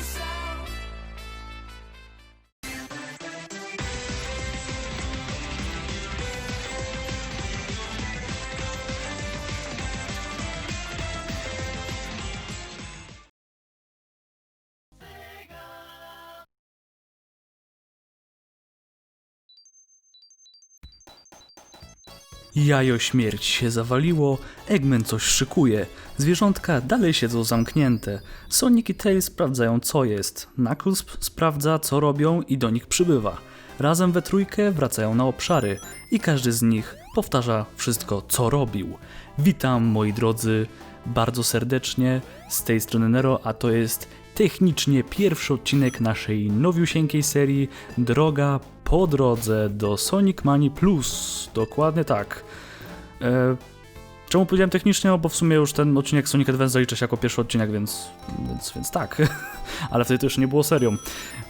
inside. Jajo śmierć się zawaliło, Eggman coś szykuje, zwierzątka dalej siedzą zamknięte, Sonic i Tails sprawdzają co jest, Knuckles sprawdza co robią i do nich przybywa. Razem we trójkę wracają na obszary i każdy z nich powtarza wszystko co robił. Witam moi drodzy bardzo serdecznie z tej strony Nero, a to jest technicznie pierwszy odcinek naszej nowiusieńkiej serii Droga po drodze do Sonic Mani Plus. Dokładnie tak. E, czemu powiedziałem technicznie? No, bo w sumie już ten odcinek Sonic Advance zalicza się jako pierwszy odcinek, więc, więc, więc tak. Ale wtedy to jeszcze nie było serią.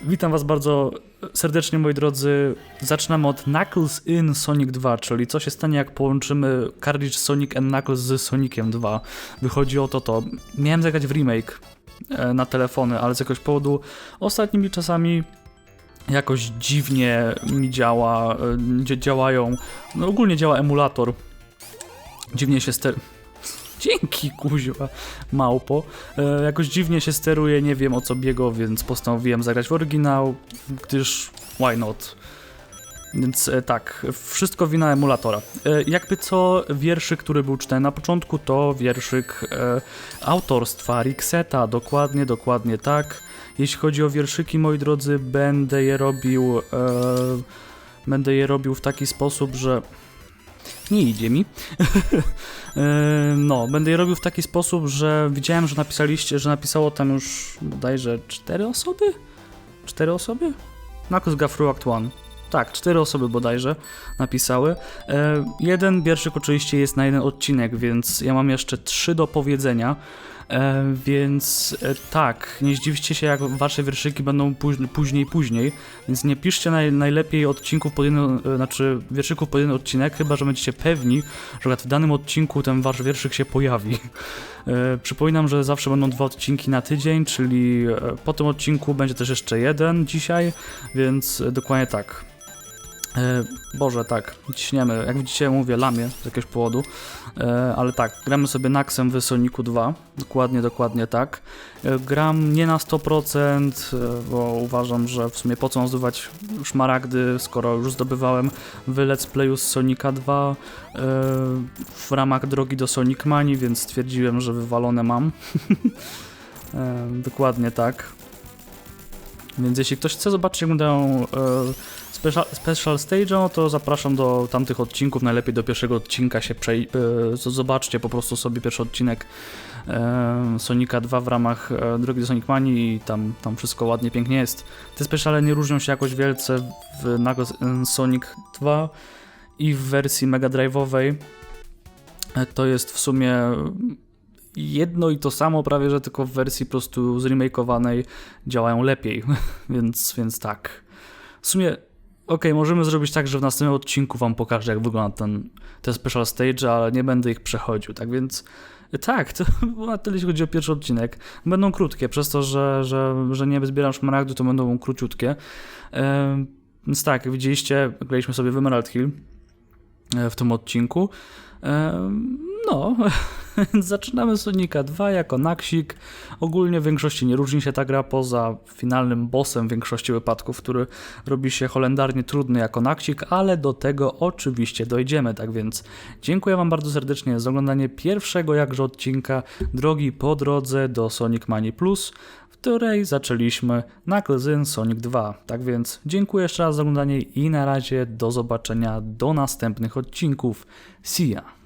Witam was bardzo serdecznie, moi drodzy. Zaczynamy od Knuckles in Sonic 2, czyli co się stanie, jak połączymy cartridge Sonic and Knuckles z Soniciem 2. Wychodzi o to to. Miałem zagrać w remake e, na telefony, ale z jakiegoś powodu ostatnimi czasami jakoś dziwnie mi działa, e, dzia- działają, no ogólnie działa emulator. Dziwnie się ster... Dzięki, kuźwa, małpo. E, jakoś dziwnie się steruje, nie wiem o co biego, więc postanowiłem zagrać w oryginał, gdyż why not? Więc e, tak, wszystko wina emulatora. E, jakby co, wierszyk, który był czytany na początku, to wierszyk e, autorstwa Rixeta, dokładnie, dokładnie tak. Jeśli chodzi o wierszyki, moi drodzy, będę je robił, e, będę je robił w taki sposób, że nie idzie mi. E, no, będę je robił w taki sposób, że widziałem, że napisaliście, że napisało tam już bodajże cztery osoby? Cztery osoby? Knuckles Gafru Act One. Tak, cztery osoby bodajże napisały. E, jeden wierszyk oczywiście jest na jeden odcinek, więc ja mam jeszcze trzy do powiedzenia. E, więc e, tak, nie zdziwcie się, jak wasze wierszyki będą później, później, później. Więc nie piszcie naj, najlepiej odcinków pod jeden, e, znaczy wierszyków pod jeden odcinek, chyba że będziecie pewni, że w danym odcinku ten wasz wierszyk się pojawi. E, przypominam, że zawsze będą dwa odcinki na tydzień, czyli e, po tym odcinku będzie też jeszcze jeden dzisiaj, więc dokładnie tak. E, Boże, tak, ciśniemy. Jak widzicie, mówię lamię z jakiegoś powodu, e, ale tak, gramy sobie Naxem w Sonicu 2, dokładnie, dokładnie tak. E, gram nie na 100%, e, bo uważam, że w sumie po co zdobywać szmaragdy, skoro już zdobywałem w Playu z Sonika 2 e, w ramach drogi do Sonic Mani, więc stwierdziłem, że wywalone mam. Dokładnie tak. Więc jeśli ktoś chce zobaczyć, jak wyglądają special, special Stage, no to zapraszam do tamtych odcinków. Najlepiej do pierwszego odcinka się przej... e, zobaczcie po prostu sobie pierwszy odcinek e, Sonika 2 w ramach e, drogi do Sonic Mani i tam, tam wszystko ładnie, pięknie jest. Te speciale nie różnią się jakoś wielce w and Sonic 2 i w wersji Mega Drive'owej. To jest w sumie jedno i to samo prawie, że tylko w wersji po prostu zremakeowanej działają lepiej, więc, więc tak. W sumie, okej, możemy zrobić tak, że w następnym odcinku wam pokażę, jak wygląda ten, te special stage, ale nie będę ich przechodził, tak więc tak, to na tyle, jeśli chodzi o pierwszy odcinek. Będą krótkie, przez to, że, że, że nie zbieram szmaragdu, to będą króciutkie. Więc tak, jak widzieliście, graliśmy sobie w Emerald Hill e, w tym odcinku. No, zaczynamy Sonika 2 jako Naksik. Ogólnie w większości nie różni się ta gra poza finalnym bossem w większości wypadków, który robi się holendarnie trudny jako Naksik, ale do tego oczywiście dojdziemy. Tak więc dziękuję Wam bardzo serdecznie za oglądanie pierwszego jakże odcinka drogi po drodze do Sonic Mani Plus, w której zaczęliśmy Knuckles in Sonic 2. Tak więc dziękuję jeszcze raz za oglądanie i na razie do zobaczenia do następnych odcinków. See ya!